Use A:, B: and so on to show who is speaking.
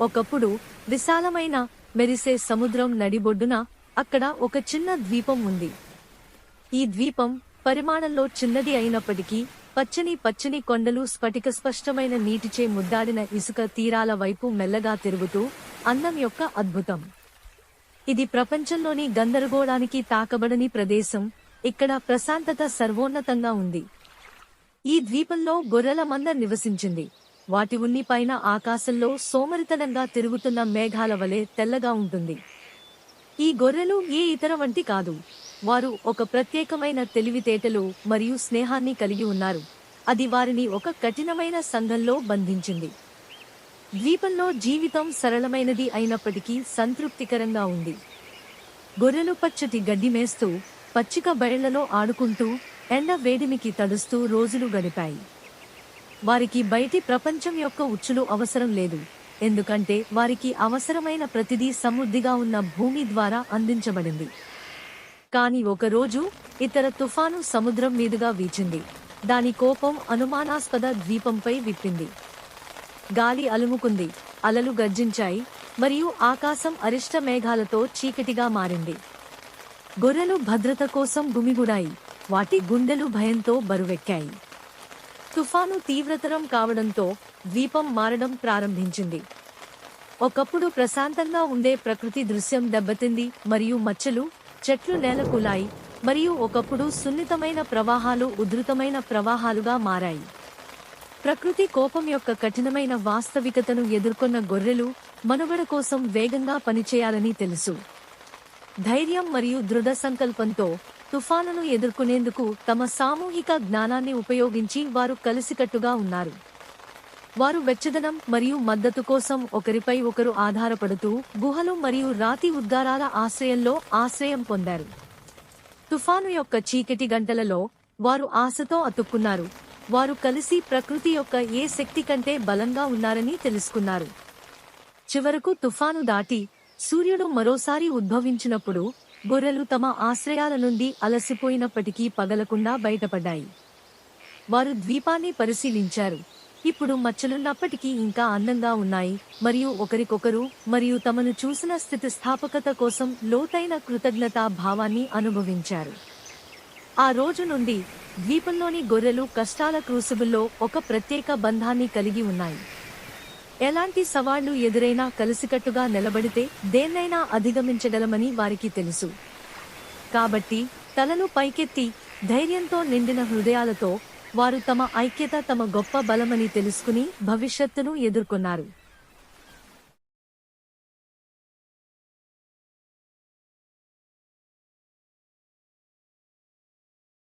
A: ఒకప్పుడు విశాలమైన మెరిసే సముద్రం నడిబొడ్డున అక్కడ ఒక చిన్న ద్వీపం ఉంది. ఈ ద్వీపం పరిమాణంలో చిన్నది అయినప్పటికీ పచ్చని పచ్చని కొండలు స్ఫటిక స్పష్టమైన నీటిచే ముద్దాడిన ఇసుక తీరాల వైపు మెల్లగా తిరుగుతూ అందం యొక్క అద్భుతం. ఇది ప్రపంచంలోని గందరగోళానికి తాకబడని ప్రదేశం. ఇక్కడ ప్రశాంతత సర్వోన్నతంగా ఉంది. ఈ ద్వీపంలో గొర్రెల మంద నివసించింది. వాటి ఉన్ని పైన ఆకాశంలో సోమరితనంగా తిరుగుతున్న మేఘాల వలె తెల్లగా ఉంటుంది. ఈ గొర్రెలు ఏ ఇతర వంటి కాదు. వారు ఒక ప్రత్యేకమైన తెలివితేటలు మరియు స్నేహాన్ని కలిగి ఉన్నారు. అది వారిని ఒక కఠినమైన సంఘంలో బంధించింది. ద్వీపంలో జీవితం సరళమైనది అయినప్పటికీ సంతృప్తికరంగా ఉంది. గొర్రెలు పచ్చటి గడ్డి మేస్తూ పచ్చిక బయళ్ళలో ఆడుకుంటూ ఎండ వేడిమికి తడుస్తూ రోజులు గడిపాయి. వారికి బయటి ప్రపంచం యొక్క ఉచ్చులు అవసరం లేదు ఎందుకంటే వారికి అవసరమైన ప్రతిదీ సమృద్ధిగా ఉన్న భూమి ద్వారా అందించబడింది. కాని ఒకరోజు ఇతర తుఫాను సముద్రం మీదుగా వీచింది. దాని కోపం అనుమానాస్పద ద్వీపంపై విప్పింది. గాలి అలుముకుంది. అలలు గర్జించాయి. మరియు ఆకాశం అరిష్ట మేఘాలతో చీకటిగా మారింది. గొర్రెలు భద్రత కోసం గుమిగుడాయి. వాటి గుండెలు భయంతో బరువెక్కాయి. తుఫాను తీవ్రతరం కావడంతో ద్వీపం మారడం ప్రారంభించింది. ఒకప్పుడు ప్రశాంతంగా ఉండే ప్రకృతి దృశ్యం దెబ్బతింది. మరియు మచ్చలు చెట్లు నేలకూలాయి. మరియు ఒకప్పుడు సున్నితమైన ప్రవాహాలు ఉధృతమైన ప్రవాహాలుగా మారాయి. ప్రకృతి కోపం యొక్క కఠినమైన వాస్తవికతను ఎదుర్కొన్న గొర్రెలు మనుగడ కోసం వేగంగా పనిచేయాలని తెలుసు. ధైర్యం మరియు దృఢ సంకల్పంతో తుఫానును ఎదుర్కొనేందుకు తమ సామూహిక జ్ఞానాన్ని ఉపయోగించి వారు కలిసికట్టుగా ఉన్నారు. వారు వెచ్చదనం మరియు మద్దతు కోసం ఒకరిపై ఒకరు ఆధారపడుతూ గుహలు మరియు రాతి ఉద్గారాల ఆశ్రయంలో ఆశ్రయం పొందారు. తుఫాను యొక్క చీకటి గంటలలో వారు ఆశతో అతుక్కున్నారు. వారు కలిసి ప్రకృతి యొక్క ఏ శక్తి కంటే బలంగా ఉన్నారని తెలుసుకున్నారు. చివరకు తుఫాను దాటి సూర్యుడు మరోసారి ఉద్భవించినప్పుడు గొర్రెలు తమ ఆశ్రయాల నుండి అలసిపోయినప్పటికీ పగలకుండా బయటపడ్డాయి. వారు ద్వీపాన్ని పరిశీలించారు. ఇప్పుడు మచ్చలున్నప్పటికీ ఇంకా అందంగా ఉన్నాయి మరియు ఒకరికొకరు మరియు తమను చూసిన స్థితిస్థాపకత కోసం లోతైన కృతజ్ఞతా భావాన్ని అనుభవించారు. ఆ రోజు నుండి ద్వీపంలోని గొర్రెలు కష్టాల క్రూసిబుల్లో ఒక ప్రత్యేక బంధాన్ని కలిగి ఉన్నాయి. ఎలాంటి సవాళ్ళు ఎదురైనా కలిసికట్టుగా నిలబడితే దేన్నైనా అధిగమించగలమని వారికి తెలుసు. కాబట్టి తలను పైకెత్తి ధైర్యంతో నిండిన హృదయాలతో వారు తమ ఐక్యత తమ గొప్ప బలమని తెలుసుకుని భవిష్యత్తును ఎదుర్కొన్నారు.